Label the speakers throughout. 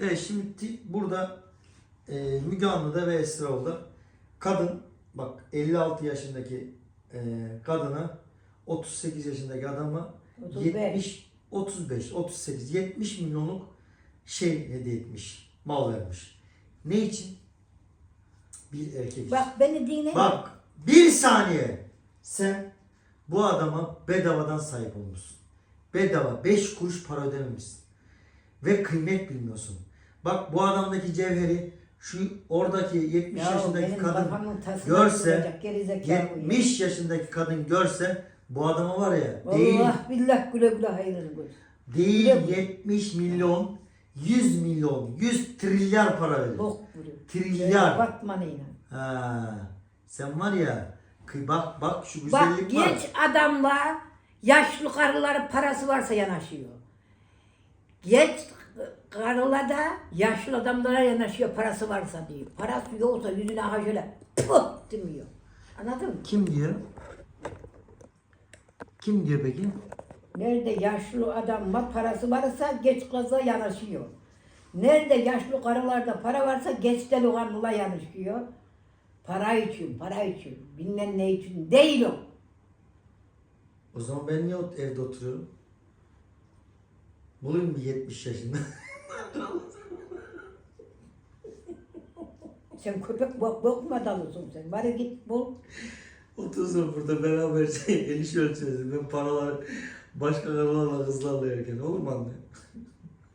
Speaker 1: Evet şimdi burada e, Müge Anlı'da ve Esra'da kadın bak 56 yaşındaki e, kadına 38 yaşındaki adama
Speaker 2: 35.
Speaker 1: 70 35 38 70 milyonluk şey hediye etmiş. Mal vermiş. Ne için? Bir erkek için.
Speaker 2: Bak beni dinle.
Speaker 1: Bak bir saniye sen bu adama bedavadan sahip olmuşsun. Bedava 5 kuruş para ödememişsin. Ve kıymet bilmiyorsun. Bak bu adamdaki cevheri şu oradaki 70
Speaker 2: Ya
Speaker 1: yaşındaki kadın görse,
Speaker 2: tutacak, gerizekalı bu ya.
Speaker 1: 70 yaşındaki kadın görse bu adama var ya değil
Speaker 2: Allah billah güle güle hayrını gör.
Speaker 1: değil
Speaker 2: musun?
Speaker 1: 70 milyon 100 milyon 100 trilyar para verir.
Speaker 2: Bok.
Speaker 1: Trilyar.
Speaker 2: Batmanıyla.
Speaker 1: Ha, sen var ya bak bak şu
Speaker 2: Bak
Speaker 1: güzellik var.
Speaker 2: genç adamla yaşlı karıların parası varsa yanaşıyor. Genç karıla da yaşlı adamlara yanaşıyor parası varsa diyor. Parası yoksa yüzüne ha şöyle puh demiyor. Anladın mı?
Speaker 1: Kim diyor? Kim diyor peki?
Speaker 2: Nerede yaşlı adamla parası varsa geç kıza yanaşıyor. Nerede yaşlı karılarda para varsa geç delikanlıla yanaşıyor. Para için, para için, bilmem ne için değil o.
Speaker 1: O zaman ben niye ot- evde oturuyorum? Bulayım bir 70 yaşında.
Speaker 2: Sen köpek bok, bokma dalısın sen. Bari git bul.
Speaker 1: Otursun burada beraber şey, el iş ölçeriz. Ben paralar başka karılarla kızlarla yerken olur mu anne?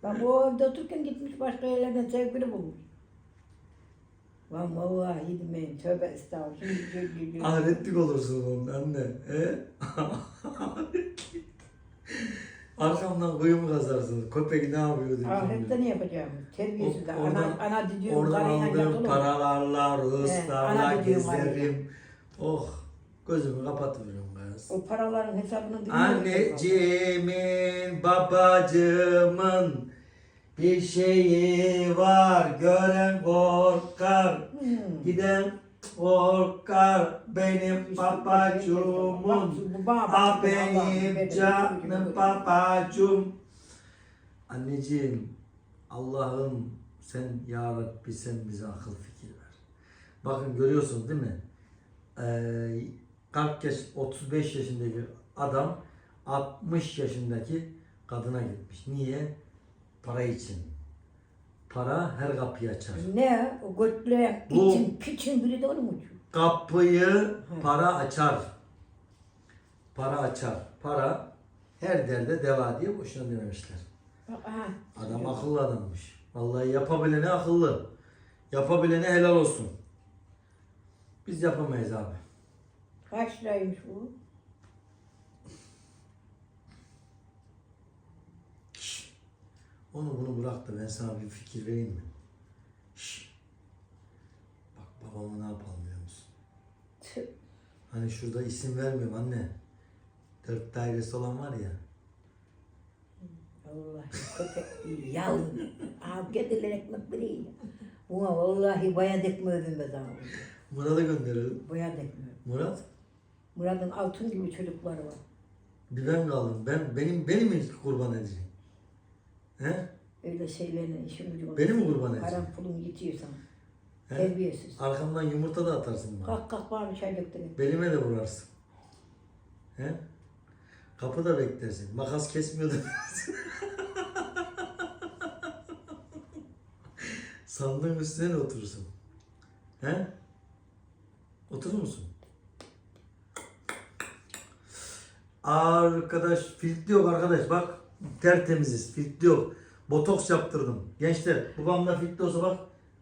Speaker 2: Bak o evde otururken gitmiş başka yerlerden sevgili bulmuş. Lan vallahi gitmeyin. Tövbe estağfurullah.
Speaker 1: Ahretlik olursun onun anne. He? Arkamdan kuyumu kazarsın. Köpek ne yapıyor diye.
Speaker 2: Ahirette ne yapacağım? Terbiyesiz.
Speaker 1: O-
Speaker 2: ana,
Speaker 1: oradan-
Speaker 2: ana didiyorum
Speaker 1: Oradan
Speaker 2: karıyla
Speaker 1: aldığım paralarla,
Speaker 2: He,
Speaker 1: rızlarla
Speaker 2: ana diyorum hani.
Speaker 1: gezerim. Oh, gözümü kapatıyorum kız.
Speaker 2: O paraların hesabını bilmiyorum.
Speaker 1: Anneciğimin, babacığımın bir şeyi var. Gören korkar,
Speaker 2: Hmm.
Speaker 1: giden korkar. Benim babacığımın, a benim canım babacığım. Anneciğim, Allah'ım sen ya Rabbi sen bize akıl fikir ver. Bakın görüyorsun değil mi? Ee, 40 yaş, 35 yaşındaki adam 60 yaşındaki kadına gitmiş. Niye? Para için. Para her kapıyı açar.
Speaker 2: Ne? O götleyen
Speaker 1: Bu-
Speaker 2: için, piçin biri de onu mu?
Speaker 1: Kapıyı para açar. Para açar. Para her derde deva diye boşuna dememişler.
Speaker 2: Aha.
Speaker 1: Adam akıllı adammış. Vallahi yapabilene akıllı. Yapabilene helal olsun. Biz yapamayız abi.
Speaker 2: Kaç liraymış bu?
Speaker 1: Şş. Onu bunu bırak da ben sana bir fikir vereyim mi? Şş. Bak babama ne yapalım biliyor musun?
Speaker 2: Tüh.
Speaker 1: Hani şurada isim vermiyorum anne. Dört dairesi olan var ya.
Speaker 2: Allah köpek yavrum. Abi kediler ekmek biri. Buna vallahi bayat ekmeği ödünmez ama.
Speaker 1: Murat'a gönderelim.
Speaker 2: Bayat ekmeği.
Speaker 1: Murat
Speaker 2: Murat'ın altın gibi çocukları var.
Speaker 1: bir ben kaldım. Ben benim beni mi kurban edeceksin? He?
Speaker 2: Öyle şeylerle işin gücü
Speaker 1: Beni mi kurban edeceksin?
Speaker 2: Param pulum yetiyor sana.
Speaker 1: He?
Speaker 2: Terbiyesiz.
Speaker 1: Arkamdan yumurta da atarsın bana.
Speaker 2: Kalk kalk bana bir çay döktürün.
Speaker 1: Belime de vurarsın. He? Kapıda beklersin. Makas kesmiyordu. Sandığın üstüne de oturursun. He? Oturur musun? Arkadaş filtri yok arkadaş bak tertemiziz filtri yok. Botoks yaptırdım. Gençler babamda filtri olsa bak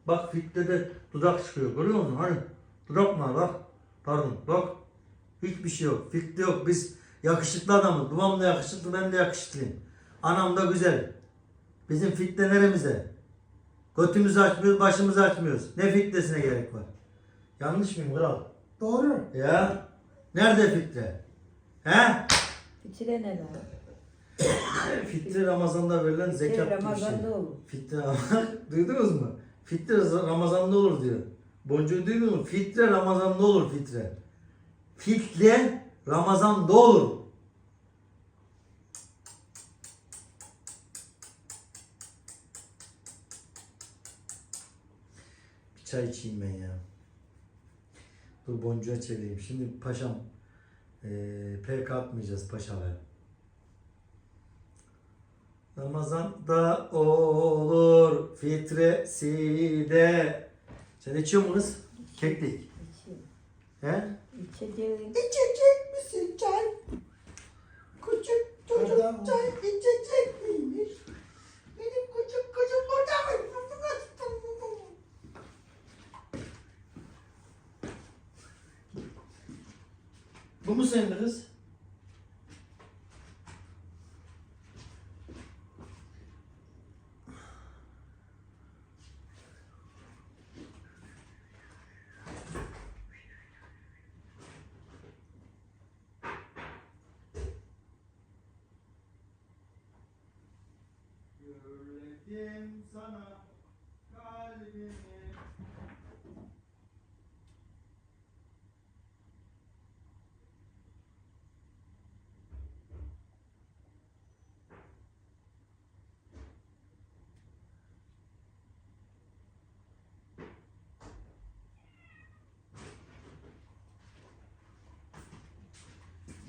Speaker 1: bak filtrede dudak çıkıyor görüyor musun? Hani dudak var bak. Pardon bak. Hiçbir şey yok. Filtre yok. Biz yakışıklı adamız. Babam da yakışıklı ben de yakışıklıyım. Anam da güzel. Bizim filtre neremize? Götümüzü açmıyoruz, başımızı açmıyoruz. Ne filtresine gerek var? Yanlış mıyım kral?
Speaker 3: Doğru.
Speaker 1: Ya. Nerede filtre? He?
Speaker 2: Bitire ne lan?
Speaker 1: Fitre Ramazan'da verilen zekat gibi bir şey.
Speaker 2: Ramazan'da olur.
Speaker 1: Fitre duydunuz mu? Fitre Ramazan'da olur diyor. Boncuğu duydunuz mu? Fitre Ramazan'da olur fitre. Fitre Ramazan'da olur. çay içeyim ben ya. Dur boncuğa çevireyim. Şimdi paşam eee PK atmayacağız paşalar. Ramazan'da olur fitresi de. Sen içiyor musun kız? Keklik. He?
Speaker 2: İçeceğim.
Speaker 1: İçecek misin çay? Küçük çocuk
Speaker 3: Adam-
Speaker 1: çay içecek miymiş? Benim küçük kızım burada mı? Bu mu senin kız?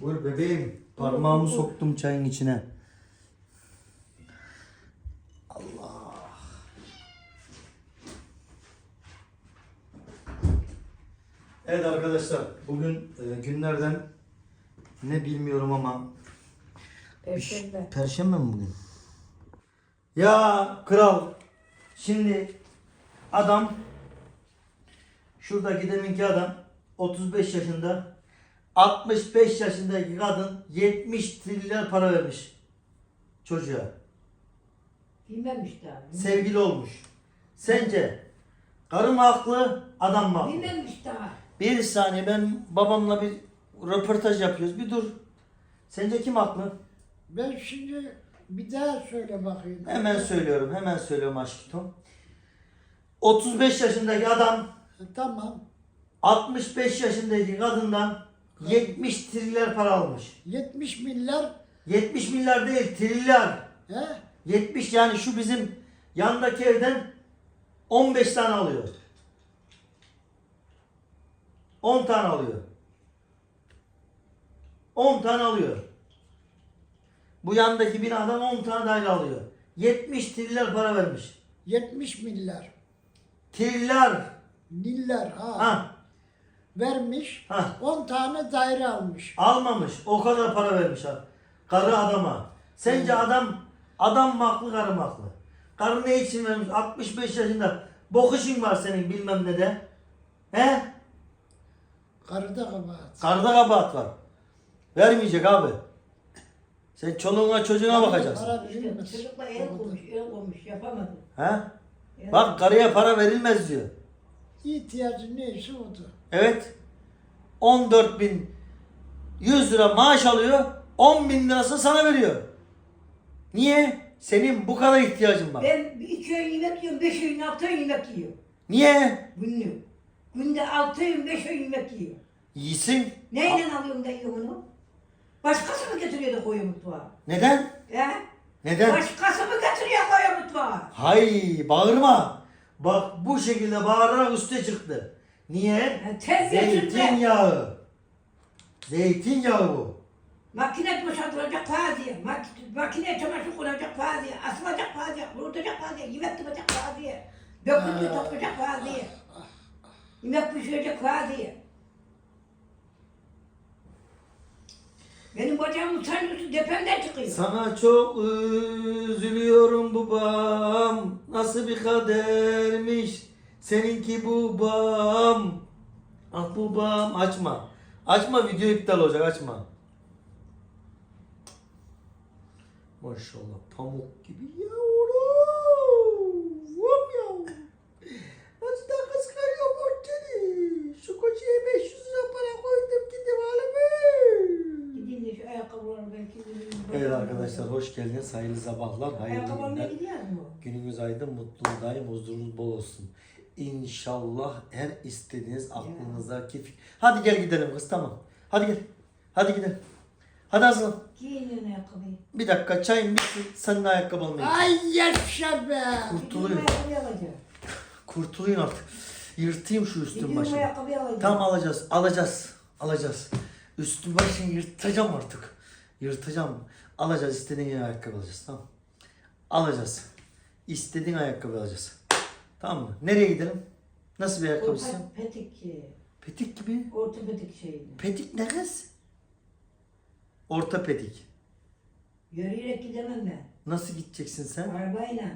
Speaker 1: Buyur bebeğim. Parmağımı soktum çayın içine. Evet arkadaşlar bugün e, günlerden ne bilmiyorum ama
Speaker 2: Perşembe.
Speaker 1: Perşembe mi bugün? Ya kral şimdi adam şuradaki deminki adam 35 yaşında 65 yaşındaki kadın 70 trilyon para vermiş çocuğa.
Speaker 2: Bilmemiş daha.
Speaker 1: Sevgili olmuş. Sence karı mı haklı adam mı haklı?
Speaker 2: Bilmemiş daha.
Speaker 1: Bir saniye ben babamla bir röportaj yapıyoruz. Bir dur. Sence kim haklı?
Speaker 3: Ben şimdi bir daha söyle bakayım.
Speaker 1: Hemen söylüyorum. Hemen söylüyorum aşkım. 35 yaşındaki adam
Speaker 3: E, Tamam.
Speaker 1: 65 yaşındaki kadından 70 trilyar para almış.
Speaker 3: 70 milyar
Speaker 1: 70 milyar değil trilyar.
Speaker 3: he?
Speaker 1: 70 yani şu bizim yandaki evden 15 tane alıyor. 10 tane alıyor. 10 tane alıyor. Bu yandaki binadan 10 tane daire alıyor. 70 trilyar para vermiş.
Speaker 3: 70 milyar.
Speaker 1: Trilyar.
Speaker 3: Milyar ha.
Speaker 1: Ha,
Speaker 3: Vermiş.
Speaker 1: ha.
Speaker 3: 10 tane daire almış.
Speaker 1: Almamış. O kadar para vermiş ha. Karı adama. Sence adam adam mı haklı karı mı haklı? Karı ne için vermiş? 65 yaşında. Bok işin var senin bilmem ne de. He?
Speaker 3: Karıda kabahat.
Speaker 1: Karıda kabahat var. Vermeyecek abi. Sen çoluğuna çocuğuna bakacaksın.
Speaker 3: Para verilmez.
Speaker 2: Çocukla el koymuş, el koymuş. Yapamadı.
Speaker 1: He?
Speaker 2: El-
Speaker 1: Bak karıya para verilmez diyor.
Speaker 3: İhtiyacı neyse odur.
Speaker 1: Evet. 14 bin 100 lira maaş alıyor. 10 bin lirası sana veriyor. Niye? Senin bu kadar ihtiyacın var.
Speaker 2: Ben iki öğün yemek yiyorum, beş öğün, altı öğün yemek yiyorum.
Speaker 1: Niye?
Speaker 2: Günlük. Günde altı öğün, beş öğün yemek yiyor.
Speaker 1: Yiyin.
Speaker 2: Neyle alıyorum da yiyorum onu? Başkası mı getiriyor da koyuyor mutfağa?
Speaker 1: Neden?
Speaker 2: He?
Speaker 1: Neden?
Speaker 2: Başkası mı getiriyor koyuyor mutfağa?
Speaker 1: Hay bağırma. Bak bu şekilde bağırarak üste çıktı. Niye?
Speaker 2: Ha, terbiyesizler.
Speaker 1: Zeytinyağı. Zeytinyağı bu.
Speaker 2: Makine boşaltılacak para diye, mak makine çamaşır kuracak para diye, asılacak para diye, kurutacak para diye, yemek yapacak para diye, döküntü toplayacak para diye, yemek pişirecek para Benim bacağım utanıyorsun, depemden çıkıyor.
Speaker 1: Sana çok üzülüyorum babam. Nasıl bir kadermiş. Seninki babam. Ah babam açma. Açma video iptal olacak açma. Maşallah pamuk gibi yavrum. Vum yavrum. Nasıl da kıskanıyor porteni. Şu koçaya 500 lira para koydum gidip alıver.
Speaker 2: Gideyim de belki...
Speaker 1: Evet arkadaşlar hoş geldiniz. Hayırlı sabahlar, hayırlı günler. Gününüz aydın, mutluluğunuz daim, huzurunuz bol olsun. İnşallah her istediğiniz aklınızdaki fik- Hadi gel gidelim kız tamam. Hadi gel. Hadi gidelim. Hadi hazırlan.
Speaker 2: Giyin ayakkabıyı.
Speaker 1: Bir dakika çayın bitsin. Senin ayakkabı almayayım.
Speaker 3: Ay yaşa be.
Speaker 2: Giyin alacağım.
Speaker 1: Kurtulayım artık. Yırtayım şu üstün başını. Tamam alacağız. Alacağız. Alacağız. Üstün başını yırtacağım artık. Yırtacağım. Alacağız. istediğin ayakkabı alacağız. Tamam. Alacağız. İstediğin ayakkabı alacağız. Tamam mı? Nereye gidelim? Nasıl bir ayakkabı istiyorsun?
Speaker 2: Petik.
Speaker 1: Petik gibi.
Speaker 2: Ortopedik şeydi.
Speaker 1: Petik ne kız? Orta petik.
Speaker 2: Yürüyerek gidemem ben.
Speaker 1: Nasıl gideceksin sen?
Speaker 2: Arabayla.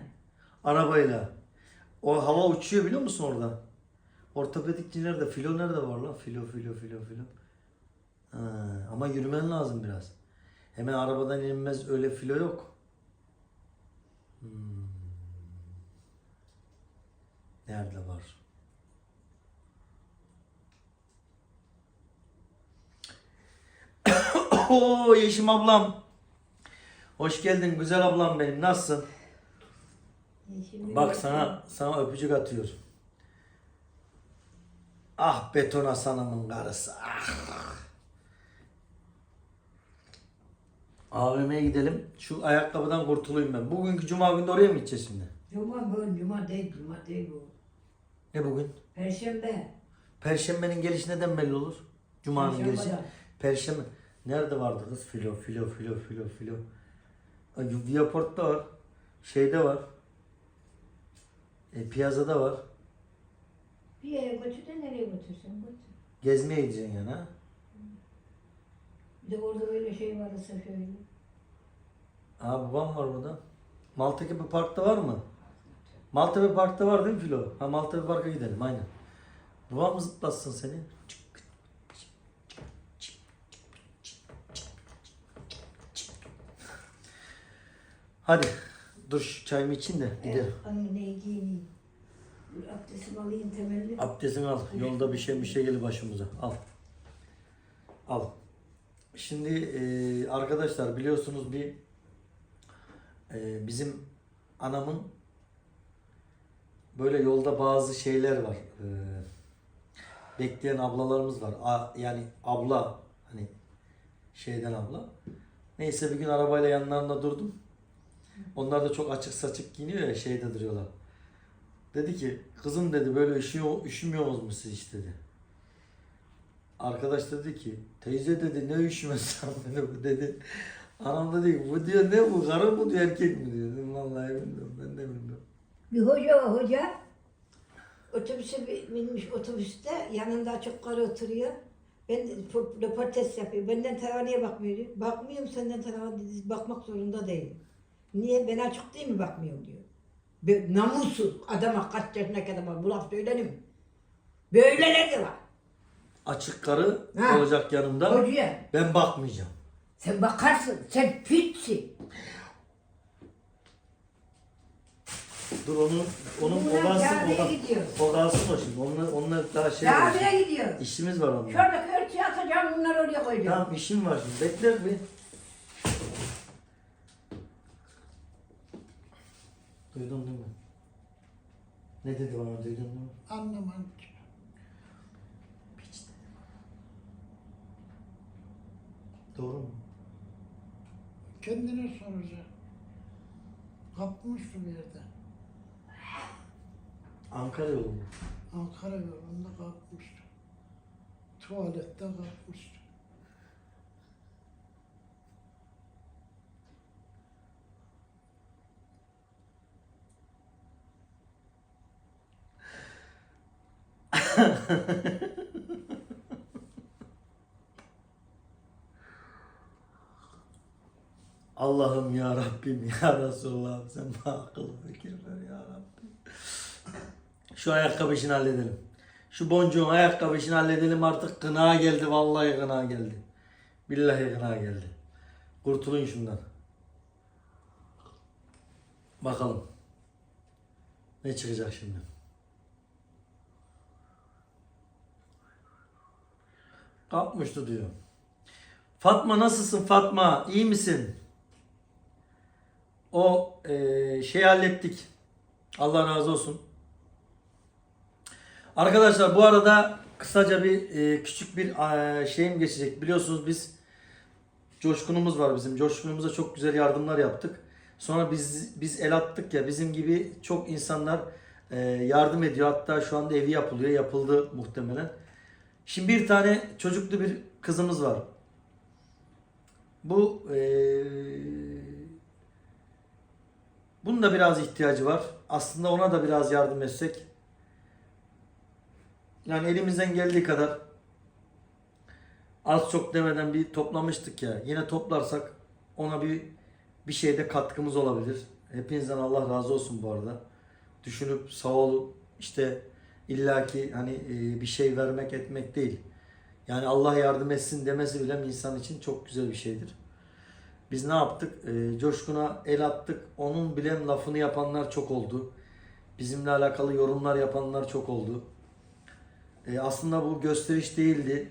Speaker 1: Arabayla. O hava uçuyor biliyor musun orada? Ortopedikçi nerede? Filo nerede var lan? Filo, filo, filo, filo. Ha, ama yürümen lazım biraz. Hemen arabadan inilmez öyle filo yok. Hmm. Nerede var? Oo Yeşim ablam. Hoş geldin güzel ablam benim. Nasılsın? Bak sana sana öpücük atıyor. Ah beton Hasan'ımın karısı. Ah. AVM'ye gidelim. Şu ayakkabıdan kurtulayım ben. Bugünkü cuma günde oraya mı gideceğiz şimdi?
Speaker 2: Cuma bu, cuma değil, cuma değil bu.
Speaker 1: Ne bugün?
Speaker 2: Perşembe.
Speaker 1: Perşembenin gelişi neden belli olur? Cuma'nın gelişi.
Speaker 2: Perşembeden.
Speaker 1: Perşembe. Nerede vardı kız? Filo, filo, filo, filo, filo. Viaport'ta var. Şeyde var. E, piyazada var.
Speaker 2: Bir yere götür de nereye götürsen götür.
Speaker 1: Gezmeye gideceksin yani ha.
Speaker 2: Bir de orada böyle şey varsa şöyle.
Speaker 1: Aa babam var burada. Maltepe Park'ta var mı? Maltepe Park'ta var değil mi Filo? Ha Maltepe Park'a gidelim aynen. Babam zıplatsın seni? Hadi dur şu çayımı için de gidelim.
Speaker 2: Anne ne giyineyim. Abdestimi alayım temelli.
Speaker 1: Abdestini al. Yolda bir şey bir şey gelir başımıza. Al. Şimdi e, arkadaşlar biliyorsunuz bir e, bizim anamın böyle yolda bazı şeyler var. E, bekleyen ablalarımız var. A, yani abla hani şeyden abla. Neyse bir gün arabayla yanlarında durdum. Onlar da çok açık saçık giyiniyor ya şeyde duruyorlar. Dedi ki kızım dedi böyle üşüyor, üşümüyor musunuz siz hiç dedi. Arkadaş dedi ki teyze dedi ne üşümesi dedi bu dedi. Anam dedi ki bu diyor ne bu karı mı diyor erkek mi diyor. Dedim, Vallahi bilmiyorum ben de bilmiyorum.
Speaker 2: Bir hoca var hoca. Otobüse binmiş otobüste yanında çok karı oturuyor. Ben po- röportaj yapıyor. Benden tarafa bakmıyor diyor. Bakmıyorum senden tarafa dedi, bakmak zorunda değilim. Niye? Ben açık değil mi bakmıyorum diyor. Be, namussuz adama kaç yaşındaki adama bu laf söylenir mi? Böyleleri de var.
Speaker 1: Açık karı
Speaker 2: Ha.
Speaker 1: olacak yanımda.
Speaker 2: Hocaya
Speaker 1: Ben bakmayacağım.
Speaker 2: sen bakarsın. Sen pitsin.
Speaker 1: Dur onu onun
Speaker 2: Bunlar
Speaker 1: o kalsın o, kal-
Speaker 2: gidiyor.
Speaker 1: o kalsın o şimdi. Onlar, onlar daha şey var.
Speaker 2: Camiye gidiyor.
Speaker 1: İşimiz var onunla.
Speaker 2: Şuradaki örtüyü atacağım bunları oraya koyacağım.
Speaker 1: Tamam işim var şimdi. Bekle bir. Duydun değil mi? Ne dedi bana duydun değil mi?
Speaker 3: Anlamam ki.
Speaker 1: Piç dedi. Doğru mu?
Speaker 3: Kendine soracak. Kapmıştı bir yerde.
Speaker 1: Ankara yolu mu?
Speaker 3: Ankara yolunda kapmıştı. Tuvalette kapmıştı.
Speaker 1: Allah'ım ya Rabbim ya Resulallah'ım sen bana akıl fikir ver ya Rabbim. Şu ayakkabı işini halledelim. Şu boncuğun ayakkabı işini halledelim artık. Kına geldi vallahi kına geldi. Billahi kına geldi. Kurtulun şundan. Bakalım. Ne çıkacak şimdi? Kapmıştı diyor. Fatma nasılsın Fatma? İyi misin? O eee şey hallettik. Allah razı olsun. Arkadaşlar bu arada kısaca bir eee, küçük bir eee, şeyim geçecek. Biliyorsunuz biz coşkunumuz var bizim. Coşkunumuza çok güzel yardımlar yaptık. Sonra biz biz el attık ya bizim gibi çok insanlar e, yardım ediyor. Hatta şu anda evi yapılıyor. Yapıldı muhtemelen. Şimdi bir tane çocuklu bir kızımız var. Bu e, bunun da biraz ihtiyacı var. Aslında ona da biraz yardım etsek. Yani elimizden geldiği kadar az çok demeden bir toplamıştık ya. Yine toplarsak ona bir bir şeyde katkımız olabilir. Hepinizden Allah razı olsun bu arada. Düşünüp sağ olun işte illaki hani e, bir şey vermek etmek değil. Yani Allah yardım etsin demesi bile insan için çok güzel bir şeydir. Biz ne yaptık? E, Coşkun'a el attık. Onun bilen lafını yapanlar çok oldu. Bizimle alakalı yorumlar yapanlar çok oldu. E, aslında bu gösteriş değildi.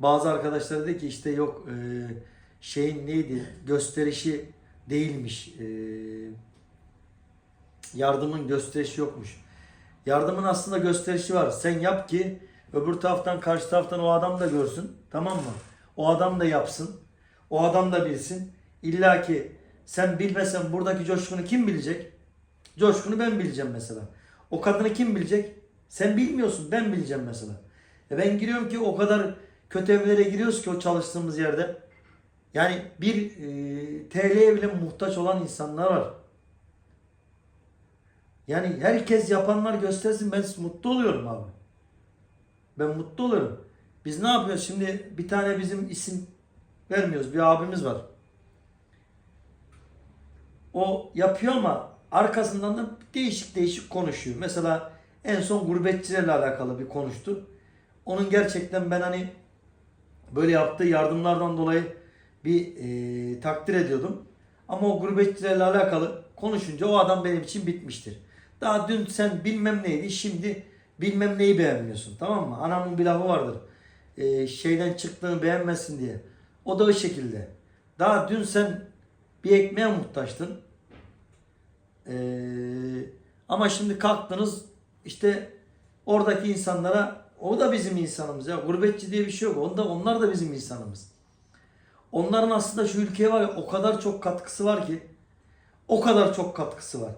Speaker 1: Bazı arkadaşlar dedi ki işte yok e, şeyin neydi gösterişi değilmiş. E, yardımın gösterişi yokmuş. Yardımın aslında gösterişi var. Sen yap ki öbür taraftan karşı taraftan o adam da görsün. Tamam mı? O adam da yapsın. O adam da bilsin. İlla ki sen bilmesen buradaki coşkunu kim bilecek? Coşkunu ben bileceğim mesela. O kadını kim bilecek? Sen bilmiyorsun. Ben bileceğim mesela. E ben giriyorum ki o kadar kötü evlere giriyoruz ki o çalıştığımız yerde. Yani bir e, TL'ye bile muhtaç olan insanlar var. Yani herkes yapanlar göstersin ben mutlu oluyorum abi. Ben mutlu oluyorum. Biz ne yapıyoruz şimdi bir tane bizim isim vermiyoruz bir abimiz var. O yapıyor ama arkasından da değişik değişik konuşuyor. Mesela en son gurbetçilerle alakalı bir konuştu. Onun gerçekten ben hani böyle yaptığı yardımlardan dolayı bir e, takdir ediyordum. Ama o gurbetçilerle alakalı konuşunca o adam benim için bitmiştir. Daha dün sen bilmem neydi şimdi bilmem neyi beğenmiyorsun tamam mı? Anamın bir lafı vardır. E, şeyden çıktığını beğenmesin diye. O da o şekilde. Daha dün sen bir ekmeğe muhtaçtın. E, ama şimdi kalktınız işte oradaki insanlara o da bizim insanımız ya. Gurbetçi diye bir şey yok. Onda, onlar da bizim insanımız. Onların aslında şu ülkeye var ya o kadar çok katkısı var ki. O kadar çok katkısı var.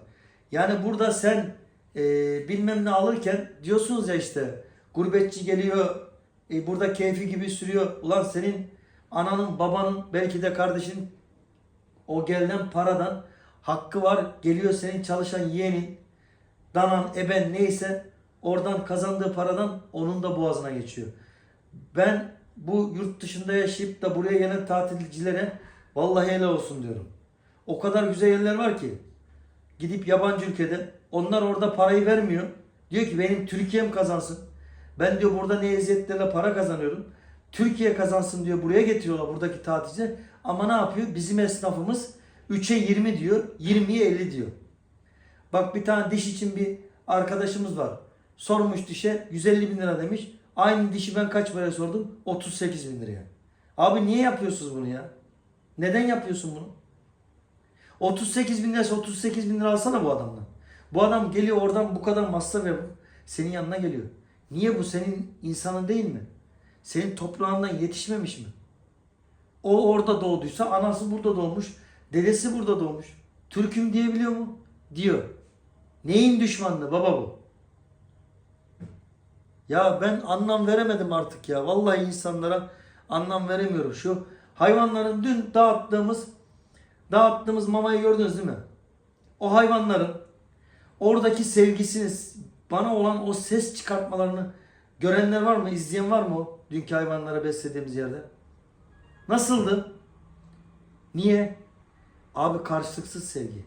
Speaker 1: Yani burada sen e, bilmem ne alırken diyorsunuz ya işte gurbetçi geliyor e, burada keyfi gibi sürüyor. Ulan senin ananın babanın belki de kardeşin o gelen paradan hakkı var. Geliyor senin çalışan yeğenin danan eben neyse oradan kazandığı paradan onun da boğazına geçiyor. Ben bu yurt dışında yaşayıp da buraya gelen tatilcilere vallahi helal olsun diyorum. O kadar güzel yerler var ki gidip yabancı ülkede onlar orada parayı vermiyor. Diyor ki benim Türkiye'm kazansın. Ben diyor burada ne eziyetlerle para kazanıyorum. Türkiye kazansın diyor buraya getiriyorlar buradaki tatilciler. Ama ne yapıyor? Bizim esnafımız 3'e 20 diyor. 20'ye 50 diyor. Bak bir tane diş için bir arkadaşımız var. Sormuş dişe 150 bin lira demiş. Aynı dişi ben kaç paraya sordum? 38 bin liraya. Abi niye yapıyorsunuz bunu ya? Neden yapıyorsun bunu? 38 bin lirası 38 bin lira alsana bu adamdan. Bu adam geliyor oradan bu kadar masraf yapıp senin yanına geliyor. Niye bu senin insanın değil mi? Senin toprağından yetişmemiş mi? O orada doğduysa anası burada doğmuş, dedesi burada doğmuş. Türk'üm diyebiliyor mu? Diyor. Neyin düşmanlığı baba bu? Ya ben anlam veremedim artık ya. Vallahi insanlara anlam veremiyorum. Şu hayvanların dün dağıttığımız dağıttığımız mamayı gördünüz değil mi? O hayvanların oradaki sevgisini, bana olan o ses çıkartmalarını görenler var mı? İzleyen var mı o dünkü hayvanlara beslediğimiz yerde? Nasıldı? Niye? Abi karşılıksız sevgi.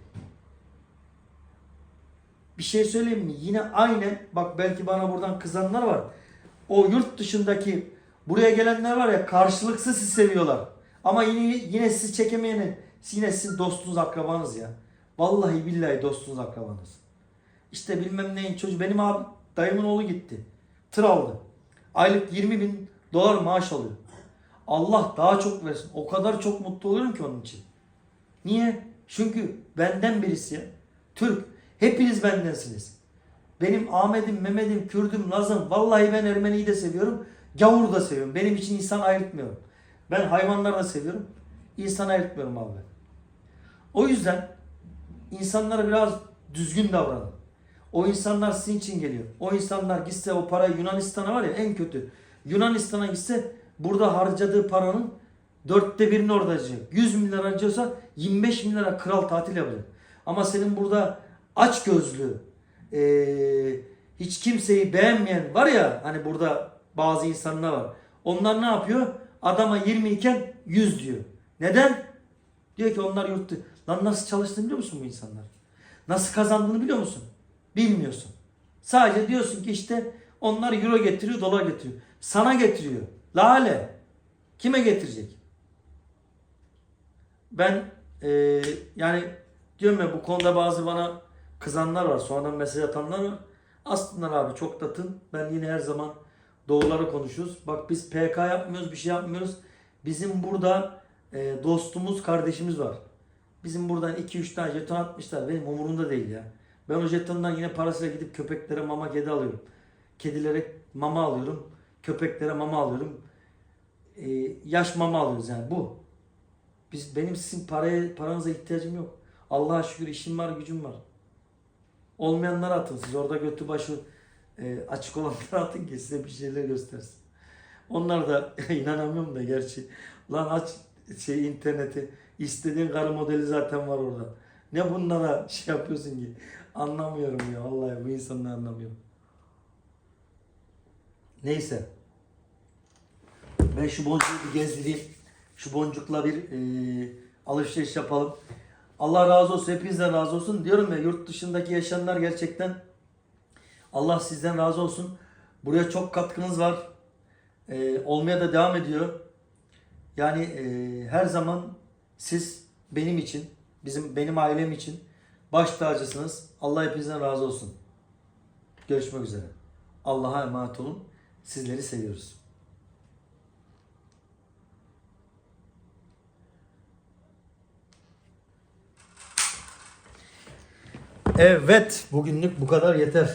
Speaker 1: Bir şey söyleyeyim mi? Yine aynı bak belki bana buradan kızanlar var. O yurt dışındaki buraya gelenler var ya karşılıksız sizi seviyorlar. Ama yine yine sizi çekemeyeni yine sizin dostunuz akrabanız ya. Vallahi billahi dostunuz akrabanız. İşte bilmem neyin çocuğu benim abi dayımın oğlu gitti. Tır aldı. Aylık 20 bin dolar maaş alıyor. Allah daha çok versin. O kadar çok mutlu oluyorum ki onun için. Niye? Çünkü benden birisi. Türk. Hepiniz bendensiniz. Benim Ahmet'im, Mehmet'im, Kürdüm, Lazım. Vallahi ben Ermeni'yi de seviyorum. Gavur'u da seviyorum. Benim için insan ayırtmıyorum. Ben hayvanları da seviyorum. İnsan ayırtmıyorum abi. O yüzden insanlara biraz düzgün davranın. O insanlar sizin için geliyor. O insanlar gitse o para Yunanistan'a var ya en kötü. Yunanistan'a gitse burada harcadığı paranın dörtte birini orada harcayacak. 100 milyar harcıyorsa 25 milyara kral tatil yapacak. Ama senin burada aç gözlü, eee, hiç kimseyi beğenmeyen var ya hani burada bazı insanlar var. Onlar ne yapıyor? Adama 20 iken 100 diyor. Neden? Diyor ki onlar yurttu. Lan nasıl çalıştığını biliyor musun bu insanlar? Nasıl kazandığını biliyor musun? Bilmiyorsun. Sadece diyorsun ki işte onlar euro getiriyor, dolar getiriyor. Sana getiriyor. Lale. Kime getirecek? Ben eee, yani diyorum ya bu konuda bazı bana kızanlar var. Sonradan mesaj atanlar var. Aslında abi çok tatın. Ben yine her zaman doğruları konuşuyoruz. Bak biz PK yapmıyoruz, bir şey yapmıyoruz. Bizim burada e, dostumuz, kardeşimiz var. Bizim buradan 2-3 tane jeton atmışlar. Benim umurumda değil ya. Ben o jetondan yine parasıyla gidip köpeklere mama kedi alıyorum. Kedilere mama alıyorum. Köpeklere mama alıyorum. E, yaş mama alıyoruz yani bu. Biz benim sizin paraya paranıza ihtiyacım yok. Allah'a şükür işim var, gücüm var. Olmayanlara atın. Siz orada götü başı e, açık olanlara atın ki size bir şeyler göstersin. Onlar da inanamıyorum da gerçi. Lan aç şey interneti. istediğin karı modeli zaten var orada. Ne bunlara şey yapıyorsun ki? Anlamıyorum ya. Vallahi bu insanları anlamıyorum. Neyse. Ben şu boncuğu bir gezdireyim. Şu boncukla bir e, alışveriş yapalım. Allah razı olsun. Hepinizden razı olsun. Diyorum ya yurt dışındaki yaşayanlar gerçekten Allah sizden razı olsun. Buraya çok katkınız var. E, olmaya da devam ediyor. Yani e, her zaman siz benim için, bizim benim ailem için baş tacısınız. Allah hepinizden razı olsun. Görüşmek üzere. Allah'a emanet olun. Sizleri seviyoruz. Evet, bugünlük bu kadar yeter.